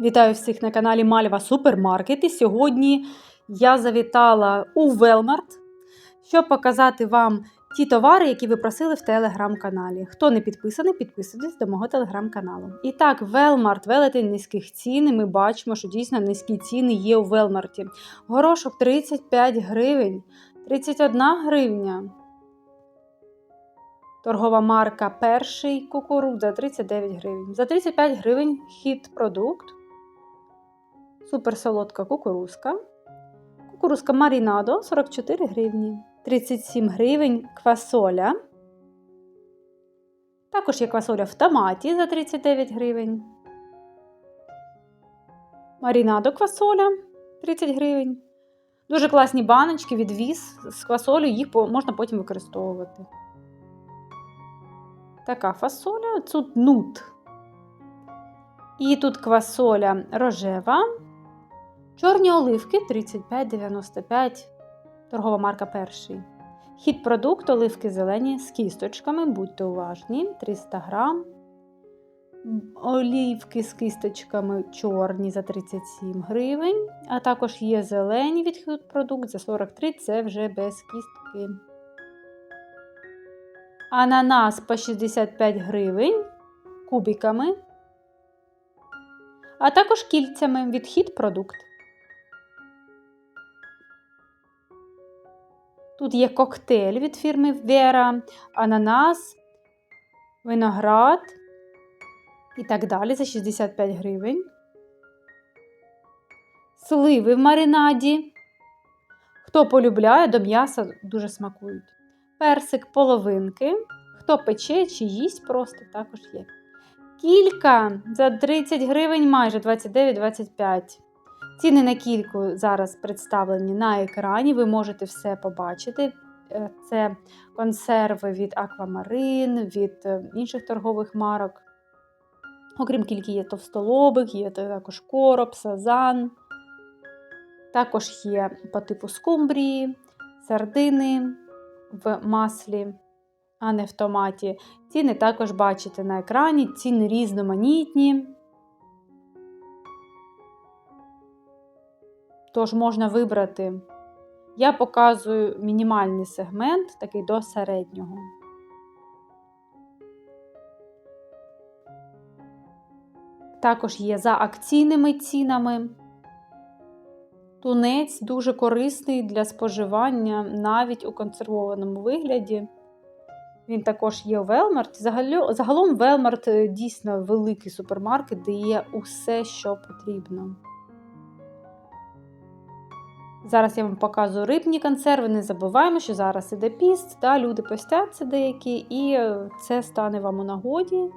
Вітаю всіх на каналі Мальва Супермаркет. І сьогодні я завітала у Велмарт, щоб показати вам ті товари, які ви просили в телеграм-каналі. Хто не підписаний, підписуйтесь до мого телеграм-каналу. І так, Велмарт, велетень низьких цін. і Ми бачимо, що дійсно низькі ціни є у Велмарті. Горошок 35 гривень, 31 гривня. Торгова марка перший кукурудза 39 гривень. За 35 гривень хід продукт. Суперсолодка кукурузка. Кукурузка Марінадо 44 гривні. 37 гривень квасоля. Також є квасоля в томаті за 39 гривень. Марінадо квасоля 30 гривень. Дуже класні баночки, відвіз з квасолю, їх можна потім використовувати. Така фасоля, тут нут. І тут квасоля рожева. Чорні оливки 35,95. Торгова марка перший. Хід продукт оливки зелені з кісточками, будьте уважні, 300 грам. Олівки з кісточками чорні за 37 гривень. А також є зелені від продукт за 43 це вже без кістки. Ананас по 65 гривень кубиками, а також кільцями від хід продукт. Тут є коктейль від фірми Vera, ананас, виноград і так далі за 65 гривень. Сливи в маринаді. Хто полюбляє, до м'яса дуже смакують. Персик половинки. Хто пече чи їсть просто також є. Кілька за 30 гривень, майже 29-25. Ціни на кільку зараз представлені на екрані, ви можете все побачити. Е, Це консерви від Аквамарин, від е, інших торгових марок. Окрім кільки є товстолобик, є також короб, сазан. Також є по типу скумбрії, сардини в маслі, а не в томаті. Ціни також бачите на екрані, ціни різноманітні. Тож можна вибрати. Я показую мінімальний сегмент, такий до середнього. Також є за акційними цінами. Тунець дуже корисний для споживання навіть у консервованому вигляді. Він також є у Велмарт. Загалом Велмарт дійсно великий супермаркет, де є усе, що потрібно. Зараз я вам показую рибні консерви. Не забуваємо, що зараз іде піст, та люди постяться деякі, і це стане вам у нагоді.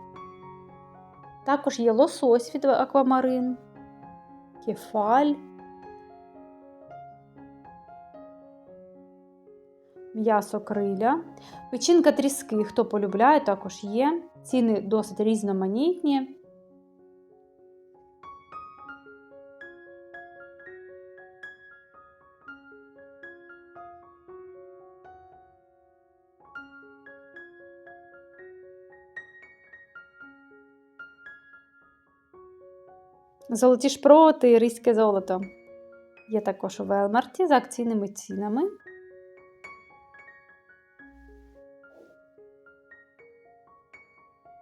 Також є лосось від аквамарин, кефаль, м'ясо криля, печінка тріски, хто полюбляє, також є. Ціни досить різноманітні. Золоті шпроти і різьке золото. Є також у Велмарті з акційними цінами.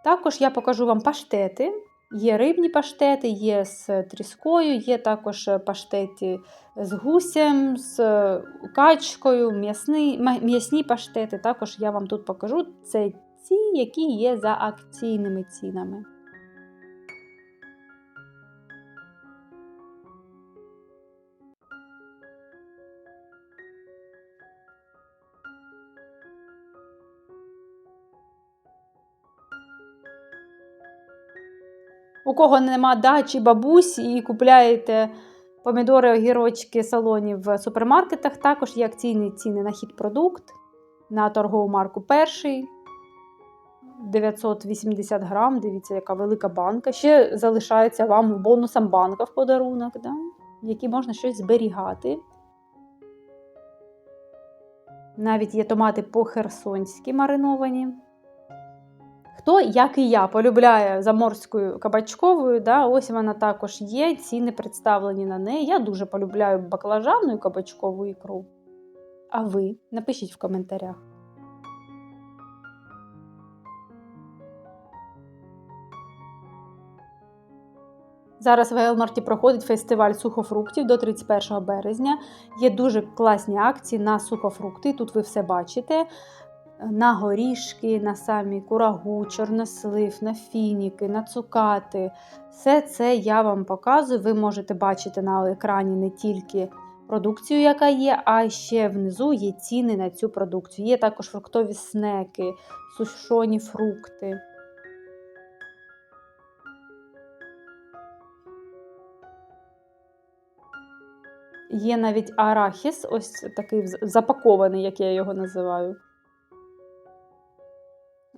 Також я покажу вам паштети. Є рибні паштети, є з тріскою, є також паштети з гусем, з качкою, м'ясні паштети. Також я вам тут покажу це ті, які є за акційними цінами. У кого нема дачі, бабусі і купляєте помідори, огірочки, салоні в супермаркетах, також є акційні ціни на хід продукт на торгову марку перший. 980 грам, дивіться, яка велика банка. Ще залишається вам бонусом банка в подарунок, да? в можна щось зберігати. Навіть є томати по-херсонськи мариновані. Хто, як і я, полюбляє заморською кабачковою, да, ось вона також є, ціни представлені на неї. Я дуже полюбляю баклажанну і кабачкову ікру. А ви напишіть в коментарях. Зараз в Елмарті проходить фестиваль сухофруктів до 31 березня. Є дуже класні акції на сухофрукти. Тут ви все бачите. На горішки, на самі курагу, чорнослив, на фініки, на цукати. Все це я вам показую. Ви можете бачити на екрані не тільки продукцію, яка є, а ще внизу є ціни на цю продукцію. Є також фруктові снеки, сушоні фрукти. Є навіть арахіс, ось такий запакований, як я його називаю.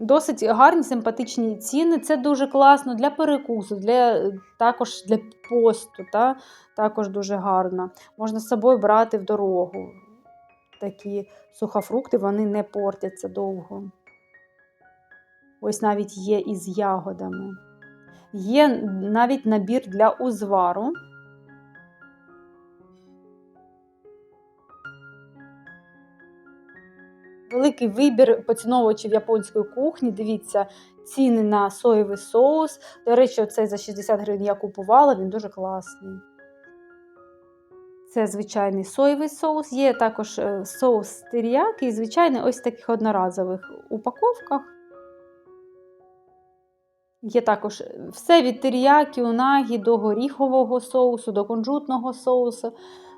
Досить гарні, симпатичні ціни. Це дуже класно для перекусу, для, також для посту. Та? Також дуже гарно. Можна з собою брати в дорогу. Такі сухофрукти, вони не портяться довго. Ось навіть є із ягодами. Є навіть набір для узвару. Великий вибір поціновувачів японської кухні. Дивіться, ціни на соєвий соус. До речі, оцей за 60 гривень я купувала, він дуже класний. Це звичайний соєвий соус. Є також е, соус теріяки і звичайний ось таких одноразових упаковках. Є також все від теріяки, унагі до горіхового соусу, до кунжутного соусу.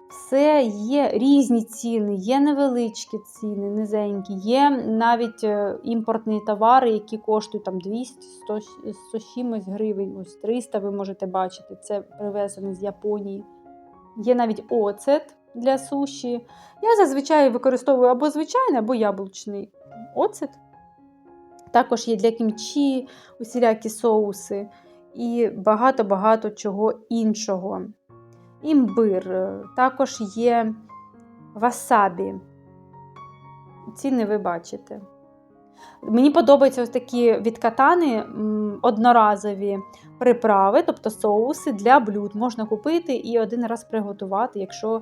Все є різні ціни, є невеличкі ціни, низенькі, є навіть е, імпортні товари, які коштують там 200 100, 100 чимось гривень, ось 300 ви можете бачити. Це привезено з Японії. Є навіть оцет для суші. Я зазвичай використовую або звичайний, або яблучний оцет. Також є для кімчі усілякі соуси і багато-багато чого іншого імбир, е, також є васабі. Ціни ви бачите. Мені подобаються ось такі відкатани одноразові приправи, тобто соуси для блюд. Можна купити і один раз приготувати, якщо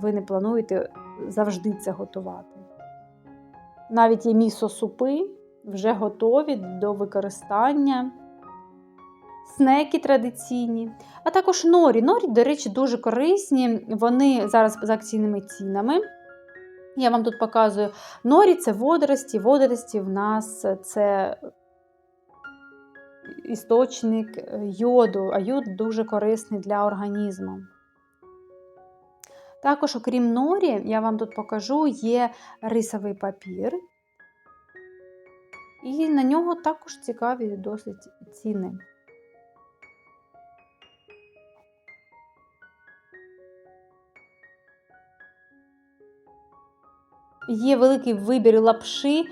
ви не плануєте завжди це готувати. Навіть є місо-супи, вже готові до використання снеки традиційні, а також норі. Норі, до речі, дуже корисні. Вони зараз з акційними цінами. Я вам тут показую норі це водорості. Водорості в нас це істочник йоду, а йод дуже корисний для організму. Також, окрім норі, я вам тут покажу, є рисовий папір. І на нього також цікаві досить ціни. Є великий вибір лапши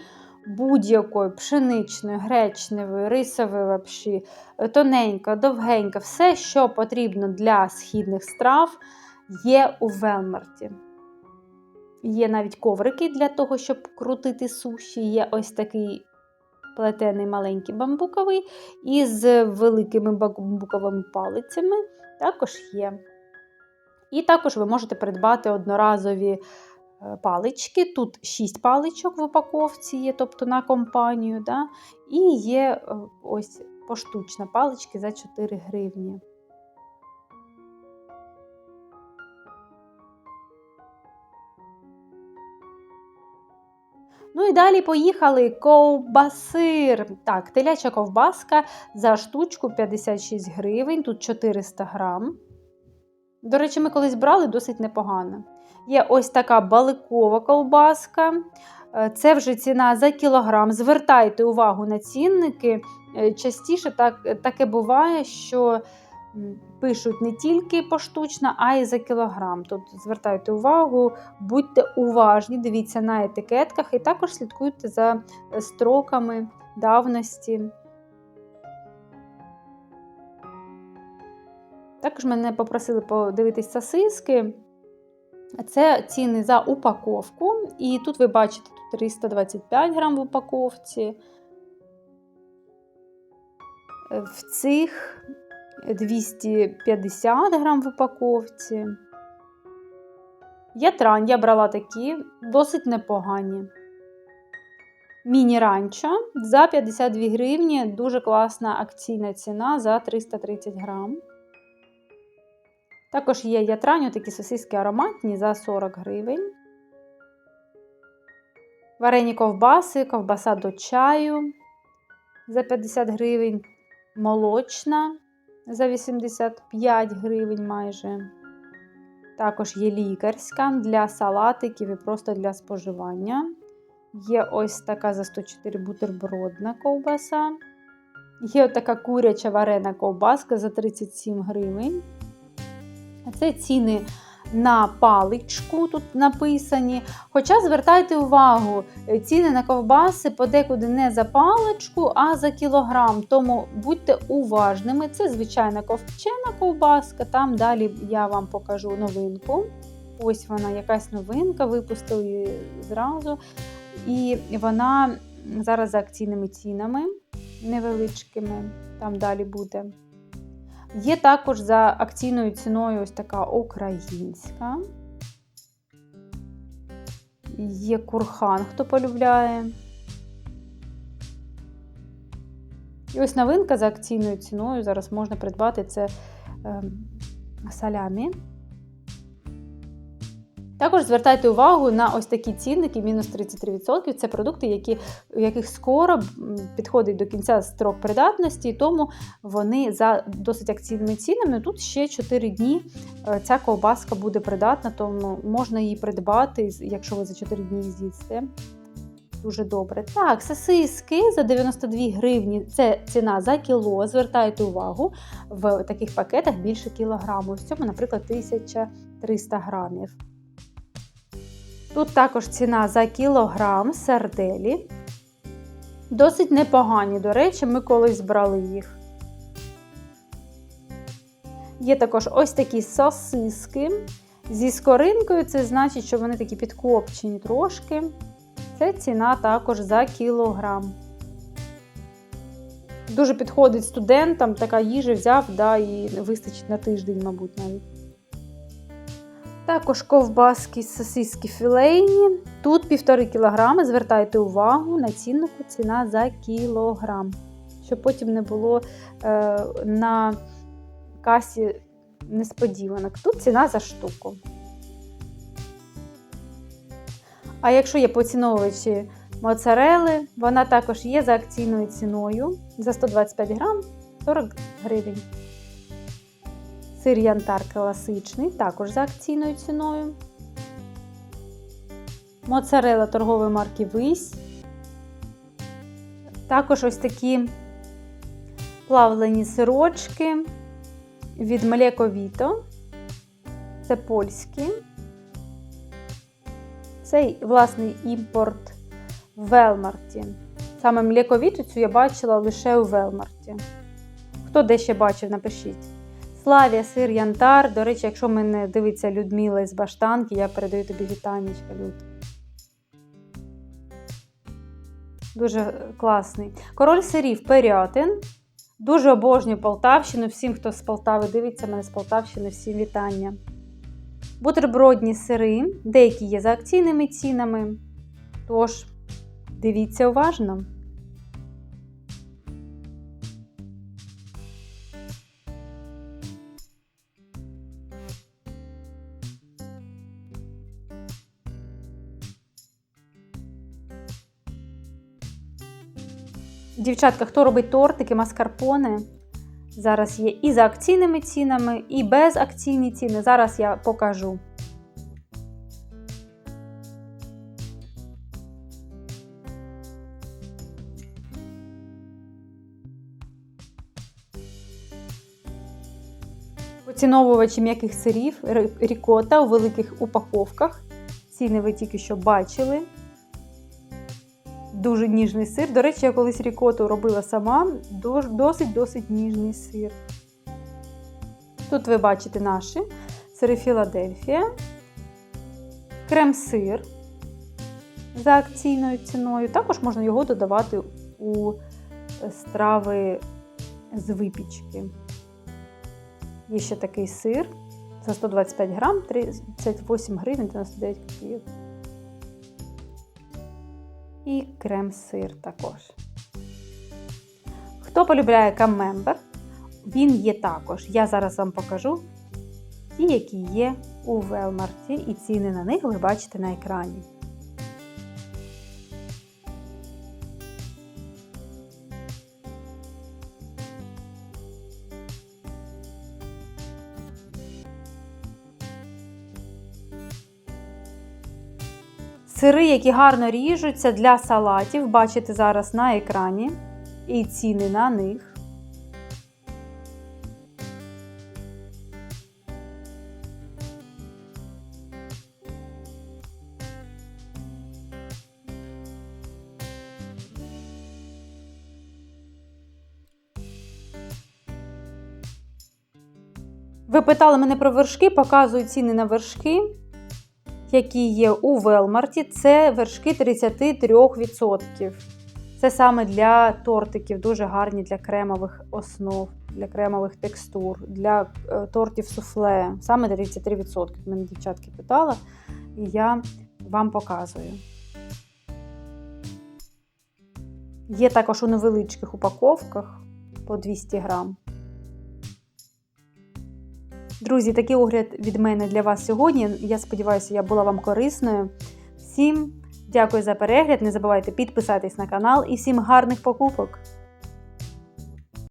будь-якої пшеничної, гречневої, рисової лапші, е, тоненька, довгенька, все, що потрібно для східних страв, є у Велмарті. Є навіть коврики для того, щоб крутити суші. Є ось такий плетений маленький бамбуковий із великими бамбуковими палицями. Також є. І також ви можете придбати одноразові палички. Тут 6 паличок в упаковці є, тобто на компанію. Да? І є е, ось поштучна палички за 4 гривні. Ну і далі поїхали ковбасир. Так, теляча ковбаска за штучку 56 гривень, тут 400 грам. До речі, ми колись брали досить непогано. Є ось така баликова колбаска. Е, це вже ціна за кілограм. Звертайте увагу на цінники. Е, частіше так, таке буває, що пишуть не тільки поштучно, а й за кілограм. Тут звертайте увагу, будьте уважні, дивіться на етикетках і також слідкуйте за строками давності. Також мене попросили подивитись сосиски. Це ціни за упаковку. І тут ви бачите 325 грам в упаковці. В цих 250 грам в упаковці. Ятрань я брала такі, досить непогані. Міні-ранчо за 52 гривні. Дуже класна акційна ціна за 330 грам. Також є ятрань, такі сосиски ароматні за 40 гривень. Варені ковбаси, ковбаса до чаю за 50 гривень. Молочна за 85 гривень майже. Також є лікарська для салатиків і просто для споживання. Є ось така за 104 бутербродна ковбаса. Є така куряча варена ковбаска за 37 гривень. Це ціни на паличку тут написані. Хоча звертайте увагу, ціни на ковбаси подекуди не за паличку, а за кілограм. Тому будьте уважними. Це звичайна ковчена ковбаска. Там далі я вам покажу новинку. Ось вона, якась новинка, випустили її зразу. І вона зараз за акційними цінами невеличкими. Там далі буде. Є також за акційною ціною ось така українська. Є курхан, хто полюбляє. І ось новинка за акційною ціною. Зараз можна придбати це е, салямі. Також звертайте увагу на ось такі цінники, мінус 33%. Це продукти, які, у яких скоро підходить до кінця строк придатності, тому вони за досить акційними цінами. Тут ще 4 дні е, ця ковбаска буде придатна, тому можна її придбати, якщо ви за 4 дні з'їсте. Дуже добре. Так, сосиски за 92 гривні це ціна за кіло. Звертайте увагу, в таких пакетах більше кілограму. В цьому, наприклад, 1300 грамів. Тут також ціна за кілограм сарделі. Досить непогані, до речі, ми колись брали їх. Є також ось такі сосиски зі скоринкою, це значить, що вони такі підкопчені трошки. Це ціна також за кілограм. Дуже підходить студентам, така їжа взяв, да, і вистачить на тиждень, мабуть, навіть. Також ковбаски, з сосиски філейні. Тут 1,5 кг. Звертайте увагу на ціннику ціна за кілограм. Щоб потім не було е, на касі несподіванок. Тут ціна за штуку. А якщо є поціновувачі моцарели, вона також є за акційною ціною за 125 грам 40 гривень. Сир янтар класичний, також за акційною ціною. Моцарела торгової марки Вись. Також ось такі плавлені сирочки від Млековіто. Це польські. Цей власний імпорт в Велмарті. Саме млековіту цю я бачила лише у Велмарті. Хто де ще бачив, напишіть. Славія, сир, янтар. До речі, якщо мене дивиться Людмила з Баштанки, я передаю тобі вітанечка, Люд. Дуже класний. Король сирів Перятин. Дуже обожнюю Полтавщину. Всім, хто з Полтави дивиться мене з Полтавщини, всім вітання. Бутербродні сири, деякі є за акційними цінами. Тож, дивіться уважно. Дівчатка, хто робить тортики, маскарпоне? Зараз є і за акційними цінами, і без акційні ціни. Зараз я покажу. Поціновувачі м'яких сирів, рікота у великих упаковках. Ціни ви тільки що бачили. Дуже ніжний сир. До речі, я колись рікоту робила сама. Досить-досить ніжний сир. Тут ви бачите наші сири Філадельфія, крем-сир за акційною ціною. Також можна його додавати у страви з випічки. Є ще такий сир за 125 грам, 38 гривень 99 копійок. І крем-сир також. Хто полюбляє камембер, він є також. Я зараз вам покажу ті, які є у Велмарті, і ціни на них ви бачите на екрані. Сири, які гарно ріжуться для салатів, бачите зараз на екрані і ціни на них. Ви питали мене про вершки, показую ціни на вершки, які є у Велмарті. Це вершки 33%. Це саме для тортиків, дуже гарні для кремових основ, для кремових текстур, для е, тортів суфле. Саме 33%. Мене дівчатки питала, і я вам показую. Є також у невеличких упаковках по 200 грам. Друзі, такий огляд від мене для вас сьогодні. Я сподіваюся, я була вам корисною. Всім дякую за перегляд. Не забувайте підписатись на канал і всім гарних покупок!